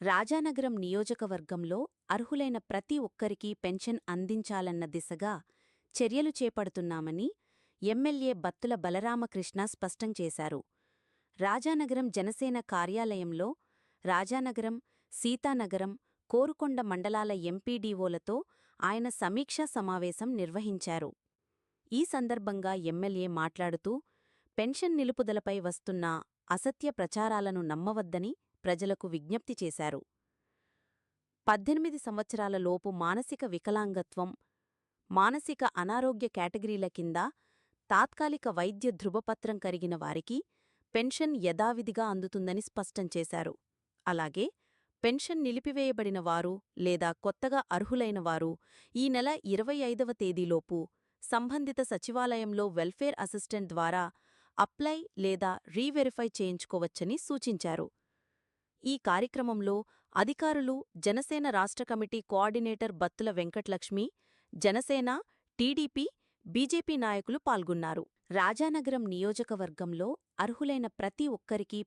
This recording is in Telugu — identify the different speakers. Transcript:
Speaker 1: రాజానగరం నియోజకవర్గంలో అర్హులైన ప్రతి ఒక్కరికీ పెన్షన్ అందించాలన్న దిశగా చర్యలు చేపడుతున్నామని ఎమ్మెల్యే బత్తుల బలరామకృష్ణ స్పష్టం చేశారు. రాజానగరం జనసేన కార్యాలయంలో రాజానగరం సీతానగరం కోరుకొండ మండలాల ఎంపీడీఓలతో ఆయన సమీక్షా సమావేశం నిర్వహించారు. ఈ సందర్భంగా ఎమ్మెల్యే మాట్లాడుతూ పెన్షన్ నిలుపుదలపై వస్తున్న అసత్య ప్రచారాలను నమ్మవద్దని ప్రజలకు విజ్ఞప్తి చేశారు. పద్దెనిమిది సంవత్సరాల లోపు మానసిక వికలాంగత్వం మానసిక అనారోగ్య కేటగిరీల కింద తాత్కాలిక వైద్య ధృవపత్రం కరిగిన వారికి పెన్షన్ యథావిధిగా అందుతుందని స్పష్టం చేశారు. అలాగే పెన్షన్ నిలిపివేయబడిన వారు లేదా కొత్తగా అర్హులైన వారు ఈ నెల ఇరవై ఐదవ తేదీలోపు సంబంధిత సచివాలయంలో వెల్ఫేర్ అసిస్టెంట్ ద్వారా అప్లై లేదా రీవెరిఫై చేయించుకోవచ్చని సూచించారు. ఈ కార్యక్రమంలో అధికారులు జనసేన రాష్ట్ర committee coordinator Battula Venkatalakshmi Janasena TDP BJP నాయకులు పాల్గొన్నారు. రాజానగరం నియోజకవర్గంలో అర్హులైన ప్రతి ఒక్కరికీ